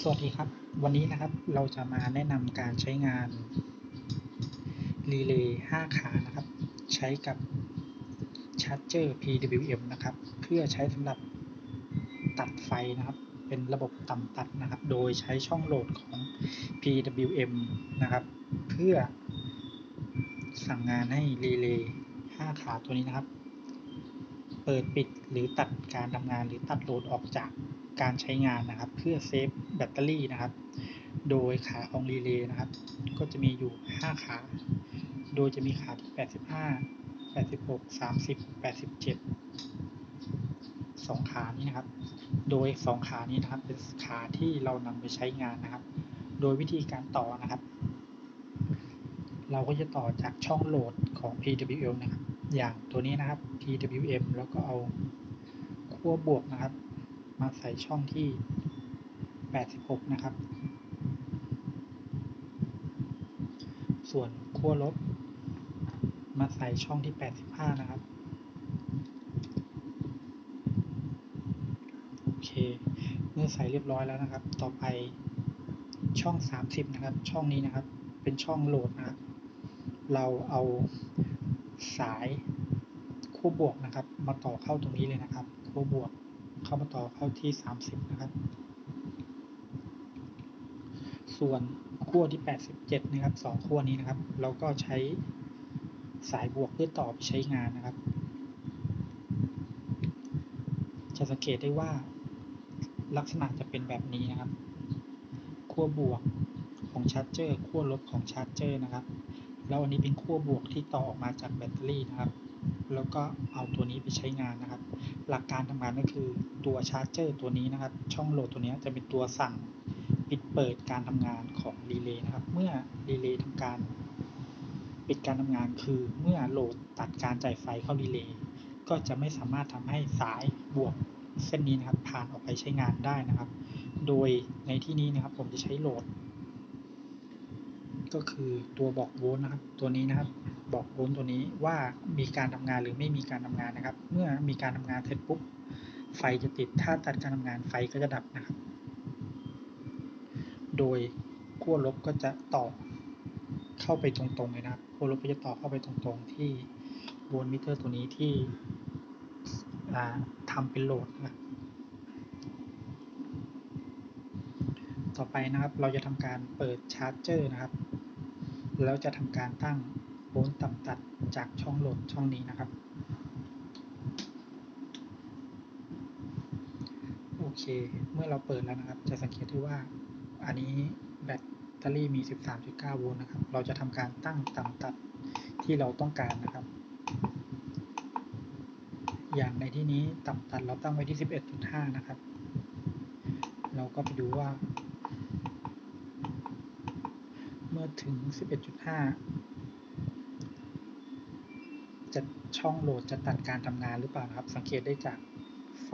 สวัสดีครับ วันนี้นะครับเราจะมาแนะนำการใช้งานรีเลย์5ขานะครับ ใช้กับชาร์จเจอร์ PWM นะครับ เพื่อใช้สำหรับตัดไฟนะครับ เป็นระบบต่ำตัดนะครับ โดยใช้ช่องโหลดของ PWM นะครับ เพื่อสั่งงานให้รีเลย์5ขาตัวนี้นะครับ เปิดปิดหรือตัดการทำงานหรือตัดโหลดออกจาก การใช้งานนะครับ เพื่อเซฟแบตเตอรี่นะครับ โดยขาของรีเลย์นะครับ ก็จะมีอยู่ 5 ขา โดยจะมีขาที่ 85 86 30 87 2 ขานี้นะครับ โดย 2 ขานี้นะครับ เป็นขาที่เรานำไปใช้งานนะครับ โดยวิธีการต่อนะครับ เราก็จะต่อจากช่องโหลดของ PWM นะครับ อย่างตัวนี้นะครับ PWM แล้วก็เอาขั้วบวกนะครับ มาใส่ช่องที่ 86 นะครับ ส่วนขั้วลบ มาใส่ช่องที่ 85 นะครับ โอเค เมื่อใส่เรียบร้อยแล้วนะครับ ต่อไปช่อง 30 นะครับ ช่องนี้นะครับ เป็นช่องโหลดนะครับ เราเอาสายขั้วบวกนะครับ มาต่อเข้าตรงนี้เลยนะครับขั้วบวก เข้ามาต่อเข้าที่ 30 นะครับ ส่วนขั้วที่ 87 นะครับสองขั้วนี้นะครับ เราก็ใช้สายบวกเพื่อต่อไปใช้งานนะครับ จะสังเกตได้ว่าลักษณะจะเป็นแบบนี้นะครับ ขั้วบวกของชาร์จเจอร์ขั้วลบของชาร์จเจอร์นะครับ แล้วอันนี้เป็นขั้วบวกที่ต่อออกมาจากแบตเตอรี่นะครับ แล้วก็เอาตัวนี้ไปใช้งานนะครับ หลักการทำงานก็คือตัวชาร์จเจอร์ตัวนี้นะครับ ช่องโหลดตัวนี้จะเป็นตัวสั่งปิดเปิดการทำงานของรีเลย์นะครับ เมื่อรีเลย์ทำการปิดการทำงานคือเมื่อโหลดตัดการจ่ายไฟเข้ารีเลย์ก็จะไม่สามารถทำให้สายบวกเส้นนี้นะครับผ่านออกไปใช้งานได้นะครับ โดยในที่นี้นะครับผมจะใช้โหลด ก็คือตัวบอกโวลต์นะครับ ตัวนี้นะครับ บอกโวลต์ตัวนี้ว่ามีการทำงานหรือไม่มีการทำงานนะครับ เมื่อมีการทำงานเสร็จปุ๊บไฟจะติด ถ้าตัดการทำงานไฟก็จะดับนะครับ โดยขั้วลบก็จะต่อเข้าไปตรงๆเลยนะครับขั้วลบก็จะต่อเข้าไปตรงๆ ที่โวลต์มิเตอร์ตัวนี้ที่ทำเป็นโหลดนะต่อไปนะครับเราจะทำการเปิดชาร์จเจอร์นะครับ แล้วจะทำการตั้งโวลต์ต่ำตัดจากช่องโหลดช่องนี้นะครับ โอเค เมื่อเราเปิดแล้วนะครับ จะสังเกตได้ว่า อันนี้แบตเตอรี่มี 13.9 โวลต์นะครับ เราจะทำการตั้งต่ำตัดที่เราต้องการนะครับ อย่างในที่นี้ต่ำตัดเราตั้งไว้ที่ 11.5 นะครับ เราก็ไปดูว่า เมื่อถึง 11.5 จะช่องโหลดจะตัดการทำงานหรือเปล่านะครับ สังเกตได้จากไฟ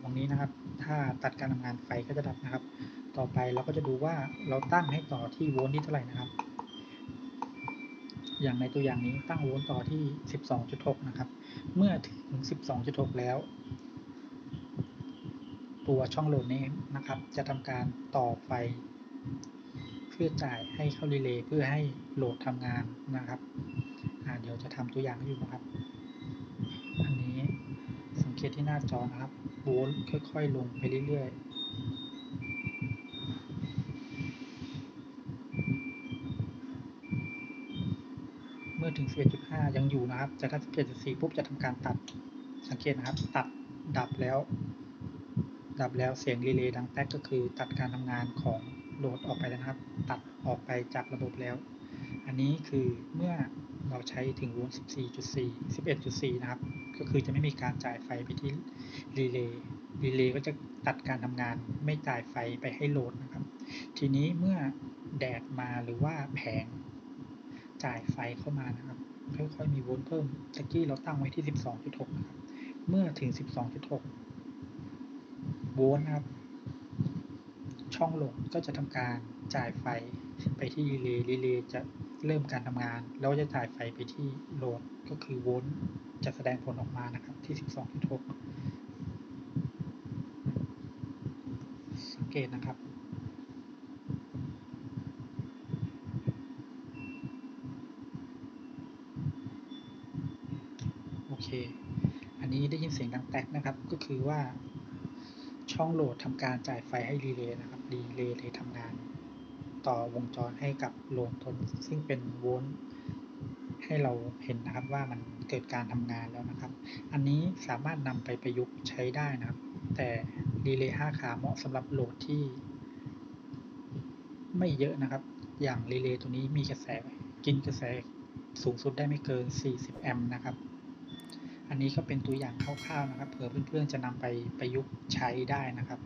ตรงนี้นะครับ ถ้าตัดการทำงานไฟก็จะดับนะครับ ต่อไปเราก็จะดูว่าเราตั้งให้ต่อที่โวลต์ที่เท่าไหร่นะครับ อย่างในตัวอย่างนี้ตั้งโวลต์ต่อที่ 12.6 นะครับ เมื่อถึง 12.6 แล้วตัวช่องโหลดนี้นะครับ จะทำการต่อไฟ พื่อจ่ายให้เข้ารีเลย์เพื่อให้โหลดทำงานนะครับเดี๋ยวจะทำตัวอย่างให้ดูนะครับ อันนี้สังเกตที่หน้าจอนะครับโวลต์ค่อย ๆ ลงไปเรื่อยๆ เมื่อถึง 11.5 ยังอยู่นะครับแต่ถ้า11.4 ปุ๊บจะทำการตัด สังเกตนะครับ ตัดดับแล้ว ดับแล้วเสียงรีเลย์ดังแป๊กก็คือตัดการทำงานของ โหลดออกไปแล้วนะครับ ตัดออกไปจากระบบแล้ว อันนี้คือเมื่อเราใช้ถึงโวลต์14.4 11.4 นะครับ ก็คือจะไม่มีการจ่ายไฟไปที่รีเลย์ รีเลย์ก็จะตัดการทำงานไม่จ่ายไฟไปให้โหลดนะครับ ทีนี้เมื่อแดดมาหรือว่าแผงจ่ายไฟเข้ามานะครับ ค่อยๆมีโวลต์เพิ่ม ตะกี้เราตั้งไว้ที่ 12.6 นะครับ เมื่อถึง 12.6 โวลต์นะครับ ช่องลงก็จะทำการจ่ายไฟไปที่รีเลย์รีเลย์จะเริ่มการทำงาน แล้วจะจ่ายไฟไปที่โหลดก็คือโวลต์จะแสดงผลออกมานะครับที่ 12.6 สังเกตนะครับโอเค อันนี้ได้ยินเสียงดังแตกนะครับ ก็คือว่า ช่องโหลดทำการจ่ายไฟให้รีเลย์นะครับ รีเลย์เลยทำงาน ต่อวงจรให้กับโหลดทนซึ่งเป็นโวลต์ให้เราเห็นนะครับว่ามันเกิดการทำงานแล้วนะครับ อันนี้สามารถนำไปประยุกต์ใช้ได้นะครับ แต่รีเลย์5ขาเหมาะสำหรับโหลดที่ ไม่เยอะนะครับ อย่างรีเลย์ตัวนี้มีกระแสกินกระแสสูงสุดได้ไม่เกิน 40 แอมป์นะครับ อันนี้ก็เป็นตัวอย่างคร่าวๆนะครับ เผื่อเพื่อนๆจะนำไปประยุกต์ใช้ได้นะครับ